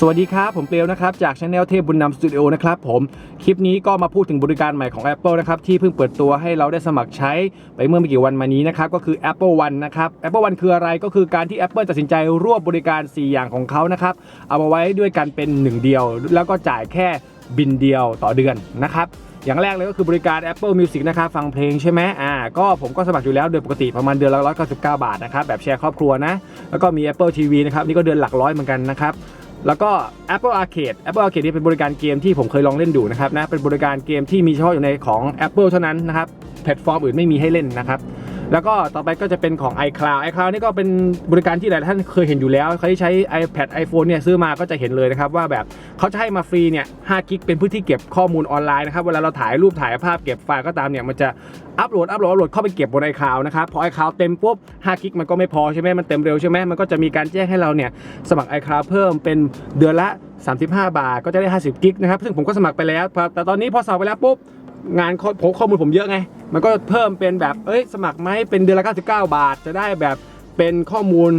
สวัสดีครับ ผมเปลวนะครับ จากช anel เทพบุญนำสตูดิโอนะครับผม คลิปนี้ก็มาพูดถึงบริการใหม่ของ Apple นะครับ ที่เพิ่งเปิดตัวให้เราได้สมัครใช้ไปเมื่อไม่กี่วันมานี้นะครับ ก็คือ Apple One นะครับ Apple One คืออะไรก็คือการที่ Apple ตัดสินใจรวบบริการ 4 อย่างของเขานะครับ เอามาไว้ด้วยกันเป็นหนึ่งเดียว แล้วก็จ่ายแค่บินเดียวต่อเดือนนะครับ อย่างแรกเลยก็คือบริการ Apple Music นะครับฟังเพลงใช่ไหมอ่าก็ผมก็สมัครอยู่แล้วโดยปกติประมาณเดือนละ199 บาทนะครับแบบแชร์ครอบครัวนะ แล้วก็มี Apple TV นะครับนี่ก็เดือนหลักร้อยเหมือนกันนะครับแล้วก็ Apple Arcade Apple Arcade นี่เป็นบริการเกมที่ผมเคยลองเล่นดูนะครับนะเป็นบริการเกมที่มีเฉพาะอยู่ในของ Apple เท่านั้นนะครับแพลตฟอร์มอื่นไม่มีให้เล่นนะครับ แล้วก็ต่อไปก็จะเป็นของ iCloud iCloud นี่ก็เป็นบริการที่หลายท่านเคยเห็นอยู่แล้ว ใครที่ใช้ iPad iPhone เนี่ยซื้อมาก็จะเห็นเลยนะครับว่าแบบเขาจะให้มาฟรีเนี่ย5กิกเป็นพื้นที่เก็บข้อมูลออนไลน์นะครับเวลาเราถ่ายรูปถ่ายภาพเก็บไฟล์ก็ตามเนี่ยมันจะอัปโหลดอัปโหลดอัปโหลดเข้าไปเก็บบน iCloud นะครับพอ iCloud เต็มปุ๊บ5กิกมันก็ไม่พอใช่ไหมมันเต็มเร็วใช่ไหมมันก็จะมีการแจ้งให้เราเนี่ยสมัคร iCloud เพิ่มเป็นเดือนละ 35 บาทก็จะได้ 50 กิกนะครับซึ่งผมก็สมัครไปแล้วแต่ตอนนี้พอสมัครไปแล้วปุ๊บ งานข้อผมข้อมูลผมเยอะไง มันก็เพิ่มเป็นแบบเอ้ยสมัครไหมเป็นเดือนละ99 บาท จะได้แบบเป็นข้อมูล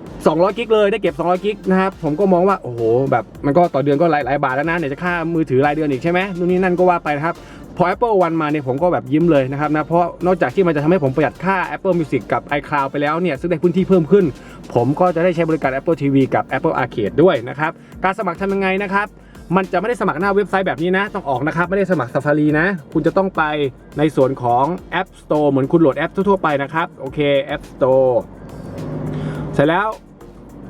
200 กิกเลยได้เก็บ 200 กิกนะครับผมก็มองว่าโอ้โหแบบมันก็ต่อเดือนก็หลายหลายบาทแล้วนะไหนจะค่ามือถือรายเดือนอีกใช่ไหมนู่นนี่นั่นก็ว่าไปนะครับพอ Apple One มาเนี่ยผมก็แบบยิ้มเลยนะครับนะเพราะนอกจากที่มันจะทำให้ผมประหยัดค่า Apple Music กับ iCloud ไปแล้วเนี่ยซึ่งได้พื้นที่เพิ่มขึ้น ผมก็จะได้ใช้บริการ Apple TV กับ Apple Arcade ด้วยนะครับการสมัครทำยังไงนะครับ มันจะไม่ได้สมัครหน้าเว็บไซต์แบบนี้นะ ต้องออกนะครับ ไม่ได้สมัคร Safari นะ คุณจะต้องไปในส่วนของ App Store เหมือนคุณโหลดแอปทั่วๆไปนะครับโอเค App Store เสร็จแล้ว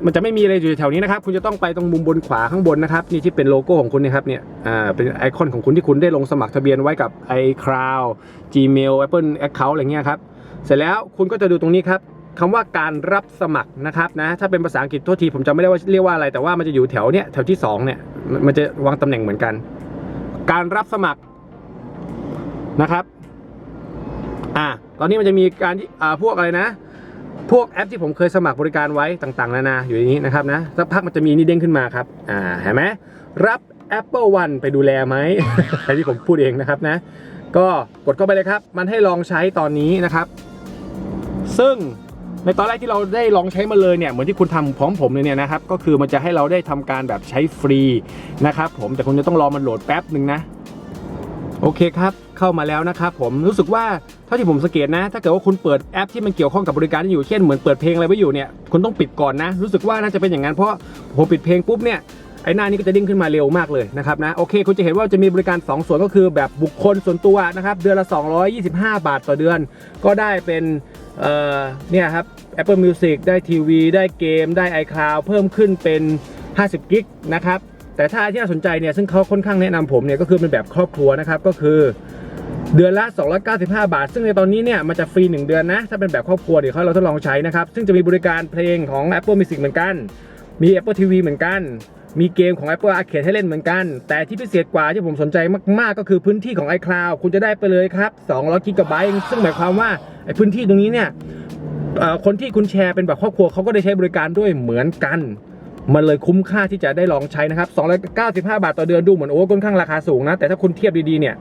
มันจะไม่มีอะไรอยู่แถวนี้นะครับ คุณจะต้องไปตรงมุมบนขวาข้างบนนะครับ นี่ที่เป็นโลโก้ของคุณนะครับเนี่ยอ่าเป็นไอคอนของคุณที่คุณได้ลงสมัครทะเบียนไว้กับ iCloud Gmail Apple Account อะไรเงี้ยครับเสร็จแล้วคุณก็จะดูตรงนี้ครับคำว่าการรับสมัครนะครับนะถ้าเป็นภาษาอังกฤษโทษทีผมจำไม่ได้ว่าเรียกว่าอะไรแต่ว่ามันจะอยู่แถวเนี้ยแถวที่สองเนี่ย มันจะวางตำแหน่งเหมือนกัน การรับสมัครนะครับ อ่า ตอนนี้มันจะมีการอ่าพวกอะไรนะ พวกแอปที่ผมเคยสมัครบริการไว้ต่างๆ นานาอยู่ในนี้นะครับนะ สักพักมันจะมีนี่เด้งขึ้นมาครับ อ่า เห็นไหมรับ Apple One ไปดูแลไหมอันที่ผมพูดเองนะครับนะ ก็กดเข้าไปเลยครับ มันให้ลองใช้ตอนนี้นะครับ ซึ่ง ในตอนแรกที่เราได้ลองใช้มาเลยเนี่ยเหมือนที่คุณทำพร้อมผมเลยเนี่ยนะครับก็คือมันจะให้เราได้ทำการแบบใช้ฟรีนะครับผมแต่คุณจะต้องรอมันโหลดแป๊บหนึ่งนะโอเคครับ เข้ามาแล้วนะครับผมรู้สึกว่าเท่าที่ผมสังเกตนะ ถ้าเกิดว่าคุณเปิดแอปที่มันเกี่ยวข้องกับบริการที่อยู่เช่นเหมือนเปิดเพลงอะไรไว้อยู่เนี่ยคุณต้องปิดก่อนนะ รู้สึกว่าน่าจะเป็นอย่างนั้นเพราะผมปิดเพลงปุ๊บเนี่ยไอ้หน้านี้ก็จะดิ้งขึ้นมาเร็วมากเลยนะครับนะโอเค คุณจะเห็นว่าจะมีบริการ 2 ส่วนก็คือแบบบุคคลส่วนตัวนะครับเดือนละ 225 บาทต่อเดือน ก็ได้เป็น เนี่ยครับ Apple Music ได้ทีวี ได้เกม ได้ iCloud เพิ่มขึ้นเป็น 50 กิกนะครับ แต่ถ้าที่น่าสนใจเนี่ยซึ่งเขาค่อนข้างแนะนำผมเนี่ยก็คือเป็นแบบครอบครัวนะครับ ก็คือเดือนละ 295 บาท ซึ่งในตอนนี้เนี่ยมันจะฟรี 1 เดือนนะ ถ้าเป็นแบบครอบครัวเดี๋ยวเขาเราทดลองใช้นะครับ ซึ่งจะมีบริการเพลงของ Apple Music เหมือนกัน มี Apple TV เหมือนกัน มีเกมของ Apple Arcade ให้เล่นเหมือนกัน แต่ที่พิเศษกว่าที่ผมสนใจมาก ๆ ก็คือพื้นที่ของ iCloud คุณจะได้ไปเลยครับ200กิกะไบต์ซึ่งหมายความว่าไอ้พื้นที่ตรงนี้เนี่ยคนที่คุณแชร์เป็นแบบครอบครัวเขาก็ได้ใช้บริการด้วยเหมือนกัน มันเลยคุ้มค่าที่จะได้ลองใช้นะครับ295 บาทต่อเดือนดูเหมือนโอ้ค่อนข้างราคาสูงนะ แต่ถ้าคุณเทียบดีๆเนี่ย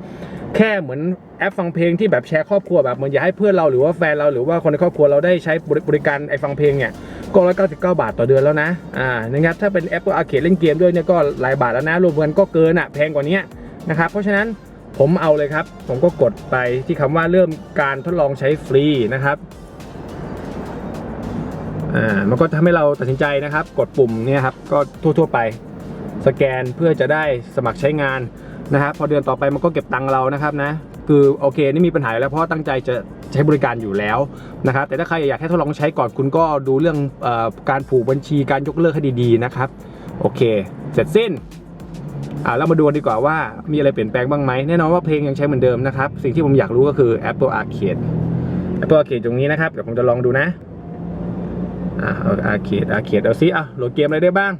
แค่เหมือนแอปฟังเพลงที่แบบแชร์ครอบครัวแบบเหมือนอยากให้เพื่อนเราหรือว่าแฟนเราหรือว่าคนในครอบครัวเราได้ใช้บริการไอฟังเพลงเนี่ยก็199บเก้าบาทต่อเดือนแล้วนะอ่านะครับถ้าเป็น Apple Arcade เล่นเกมด้วยเนี่ยก็หลายบาทแล้วนะรวมกันก็เกินอะแพงกว่านี้นะครับเพราะฉะนั้นผมเอาเลยครับ ผมก็กดไปที่คำว่าเริ่มการทดลองใช้ฟรีนะครับอ่ามันก็ทำให้เราตัดสินใจนะครับ กดปุ่มเนี่ยครับก็ทั่วๆไปสแกนเพื่อจะได้สมัครใช้งาน นะครับพอเดือนต่อไปมันก็เก็บตังค์เรานะครับนะคือโอเคนี่มีปัญหาแล้วเพราะตั้งใจจะใช้บริการอยู่แล้วนะครับแต่ถ้าใครอยากให้ทดลองใช้ก่อนคุณก็ดูเรื่องอการผูกบัญชีการยกเลิกให้ดีๆนะครับโอเค เสร็จสิ้นอ่าเรามาดูดีกว่าว่ามีอะไรเปลี่ยนแปลงบ้างไหมแน่นอนว่าเพลงยังใช้เหมือนเดิมนะครับสิ่งที่ผมอยากรู้ก็คือ Apple Arcade Apple Arcade ตรงนี้นะครับเดี๋ยวผมจะลองดูนะอ่า Arcade Arcade เอาซิอะโหลดเกมอะไรได้บ้าง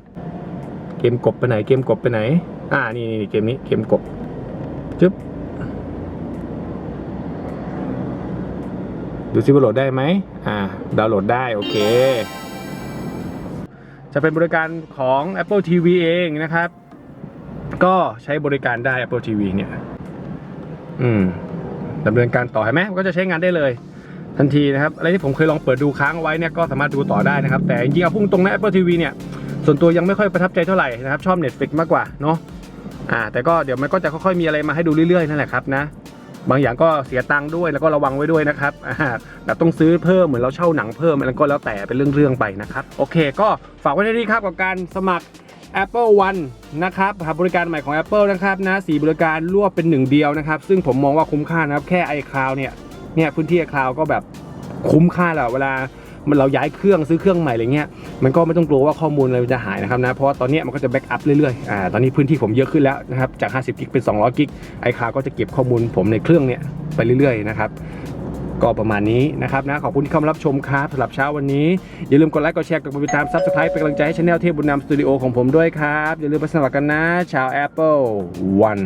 เกมกบไปไหนเกมกบไปไหน อ่านี่นี่เกมนี้เกมกบจึ๊บดูซิว่าโหลดได้ไหมอ่า ดาวน์โหลดได้ โอเค จะเป็นบริการของ Apple TV เองนะครับ ก็ใช้บริการได้ Apple TV เนี่ย อืมดำเนินการต่อเห็นไหมมันก็จะใช้งานได้เลย ทันทีนะครับ อะไรที่ผมเคยลองเปิดดูค้างเอาไว้เนี่ยก็สามารถดูต่อได้นะครับ แต่จริงๆเอาพุ่งตรงนะ Apple TV เนี่ย ส่วนตัวยังไม่ค่อยประทับใจเท่าไหร่นะครับ ชอบ Netflix มากกว่าเนาะ อ่าแต่ก็เดี๋ยวมันก็จะค่อยๆมีอะไรมาให้ดูเรื่อยๆนั่นแหละครับนะ บางอย่างก็เสียตังค์ด้วยแล้วก็ระวังไว้ด้วยนะครับอ่าแบบต้องซื้อเพิ่มเหมือนเราเช่าหนังเพิ่มอะไรก็แล้วแต่เป็นเรื่องๆไปนะครับ โอเค ก็ฝากไว้ในนี้ครับกับการสมัคร Apple One นะครับบริการใหม่ของ Apple นะครับนะสีบริการรวบเป็นหนึ่งเดียวนะครับ ซึ่งผมมองว่าคุ้มค่านะครับ แค่ iCloud เนี่ยเนี่ยพื้นที่ iCloud ก็แบบคุ้มค่าแล้วเวลา มันเราย้ายเครื่องซื้อเครื่องใหม่อะไรเงี้ยมันก็ไม่ต้องกลัวว่าข้อมูลอะไรจะหายนะครับนะเพราะว่าตอนนี้มันก็จะแบ็กอัพเรื่อยๆอ่าตอนนี้พื้นที่ผมเยอะขึ้นแล้วนะครับจาก 50 กิกเป็น 200 กิก iCloud ก็จะเก็บข้อมูลผมในเครื่องเนี่ยไปเรื่อยๆนะครับก็ประมาณนี้นะครับนะขอบคุณที่เข้ามารับชมครับสำหรับเช้าวันนี้ อย่าลืมกดไลค์กดแชร์กดติดตามซับสไครป์เป็นกำลังใจให้ช anel เทพบุญนำสตูดิโอของผมด้วยครับ อย่าลืมไปสมัครกันนะชาว Apple One